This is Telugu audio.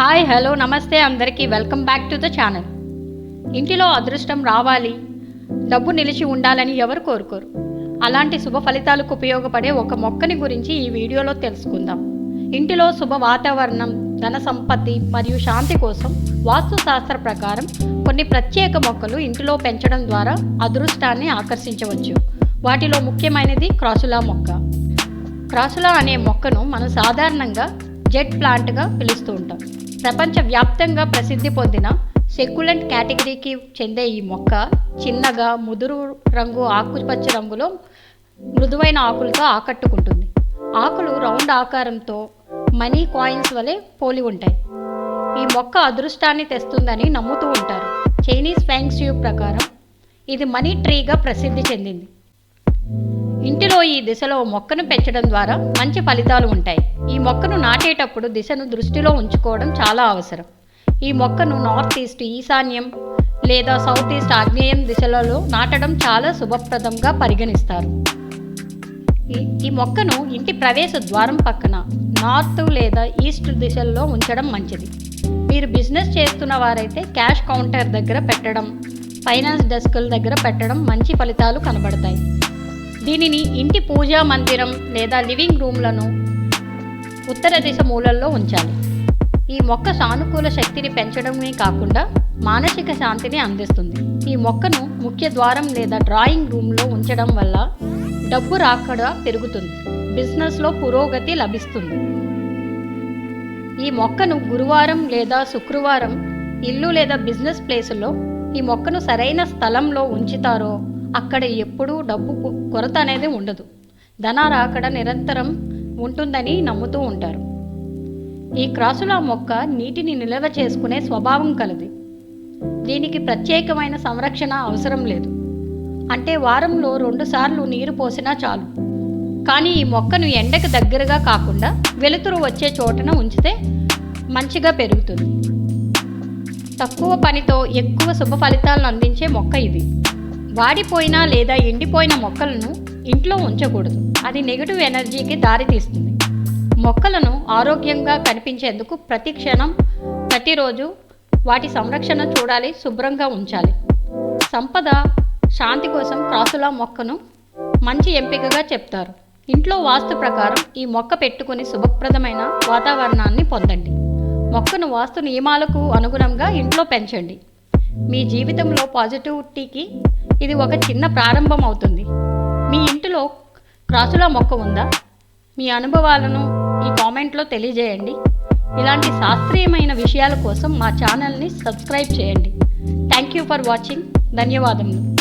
హాయ్ హలో నమస్తే అందరికీ. Welcome back to the channel. ఇంటిలో అదృష్టం రావాలి. డబ్బు నిలిచి ఉండాలని ఎవరు కోరుకోరు. అలాంటి శుభ ఫలితాలకు ఉపయోగపడే ఒక మొక్కని గురించి ఈ వీడియోలో తెలుసుకుందాం. ఇంటిలో శుభ వాతావరణం ధన సంపత్తి మరియు శాంతి కోసం వాస్తుశాస్త్ర ప్రకారం కొన్ని ప్రత్యేక మొక్కలు ఇంటిలో పెంచడం ద్వారా అదృష్టాన్ని ఆకర్షించవచ్చు. వాటిలో ముఖ్యమైనది క్రాసులా మొక్క. క్రాసులా అనే మొక్కను మనం సాధారణంగా జెట్ ప్లాంట్గా పిలుస్తూ ఉంటాం. ప్రపంచవ్యాప్తంగా ప్రసిద్ధి పొందిన సెక్యులెంట్ కేటగిరీకి చెందే ఈ మొక్క చిన్నగా ముదురు రంగు ఆకుపచ్చ రంగులో మృదువైన ఆకులతో ఆకట్టుకుంటుంది. ఆకులు రౌండ్ ఆకారంతో మనీ కాయిన్స్ వలె పోలి ఉంటాయి. ఈ మొక్క అదృష్టాన్ని తెస్తుందని నమ్ముతూ ఉంటారు. చైనీస్ ఫ్యాంగ్స్యూ ప్రకారం ఇది మనీ ట్రీగా ప్రసిద్ధి చెందింది. ఇంటిలో ఈ దిశలో మొక్కను పెంచడం ద్వారా మంచి ఫలితాలు ఉంటాయి. ఈ మొక్కను నాటేటప్పుడు దిశను దృష్టిలో ఉంచుకోవడం చాలా అవసరం. ఈ మొక్కను నార్త్ ఈస్ట్ ఈశాన్యం లేదా సౌత్ ఈస్ట్ ఆగ్నేయం దిశలలో నాటడం చాలా శుభప్రదంగా పరిగణిస్తారు. ఈ- మొక్కను ఇంటి ప్రవేశ ద్వారం పక్కన నార్త్ లేదా ఈస్ట్ దిశల్లో ఉంచడం మంచిది. మీరు బిజినెస్ చేస్తున్న వారైతే క్యాష్ కౌంటర్ దగ్గర పెట్టడం ఫైనాన్స్ డెస్కుల దగ్గర పెట్టడం మంచి ఫలితాలు కనబడతాయి. దీనిని ఇంటి పూజా మందిరం లేదా లివింగ్ రూమ్లను ఉత్తర దిశ మూలల్లో ఉంచాలి. ఈ మొక్క సానుకూల శక్తిని పెంచడమే కాకుండా మానసిక శాంతిని అందిస్తుంది. ఈ మొక్కను ముఖ్య ద్వారం లేదా డ్రాయింగ్ రూమ్లో ఉంచడం వల్ల డబ్బు రాకడ పెరుగుతుంది. బిజినెస్లో పురోగతి లభిస్తుంది. ఈ మొక్కను గురువారం లేదా శుక్రవారం ఇల్లు లేదా బిజినెస్ ప్లేసుల్లో ఈ మొక్కను సరైన స్థలంలో ఉంచుతారో అక్కడ ఎప్పుడూ డబ్బు కొరత అనేది ఉండదు. ధన అక్కడ నిరంతరం ఉంటుందని నమ్ముతూ ఉంటారు. ఈ క్రాసులా మొక్క నీటిని నిల్వ చేసుకునే స్వభావం కలది. దీనికి ప్రత్యేకమైన సంరక్షణ అవసరం లేదు. అంటే వారంలో రెండుసార్లు నీరు పోసినా చాలు. కానీ ఈ మొక్కను ఎండకు దగ్గరగా కాకుండా వెలుతురు వచ్చే చోటన ఉంచితే మంచిగా పెరుగుతుంది. తక్కువ పనితో ఎక్కువ శుభ ఫలితాలను అందించే మొక్క ఇది. వాడిపోయిన లేదా ఎండిపోయిన మొక్కలను ఇంట్లో ఉంచకూడదు. అది నెగిటివ్ ఎనర్జీకి దారితీస్తుంది. మొక్కలను ఆరోగ్యంగా కనిపించేందుకు ప్రతి క్షణం ప్రతిరోజు వాటి సంరక్షణ చూడాలి శుభ్రంగా ఉంచాలి. సంపద శాంతి కోసం క్రాసులా మొక్కను మంచి ఎంపికగా చెప్తారు. ఇంట్లో వాస్తు ప్రకారం ఈ మొక్క పెట్టుకుని శుభప్రదమైన వాతావరణాన్ని పొందండి. మొక్కను వాస్తు నియమాలకు అనుగుణంగా ఇంట్లో పెంచండి. మీ జీవితంలో పాజిటివిటీకి ఇది ఒక చిన్న ప్రారంభం అవుతుంది. మీ ఇంటిలో క్రాసులా మొక్క ఉందా? మీ అనుభవాలను ఈ కామెంట్లో తెలియజేయండి. ఇలాంటి శాస్త్రీయమైన విషయాల కోసం మా ఛానల్ని సబ్స్క్రైబ్ చేయండి. Thank you for watching. ధన్యవాదములు.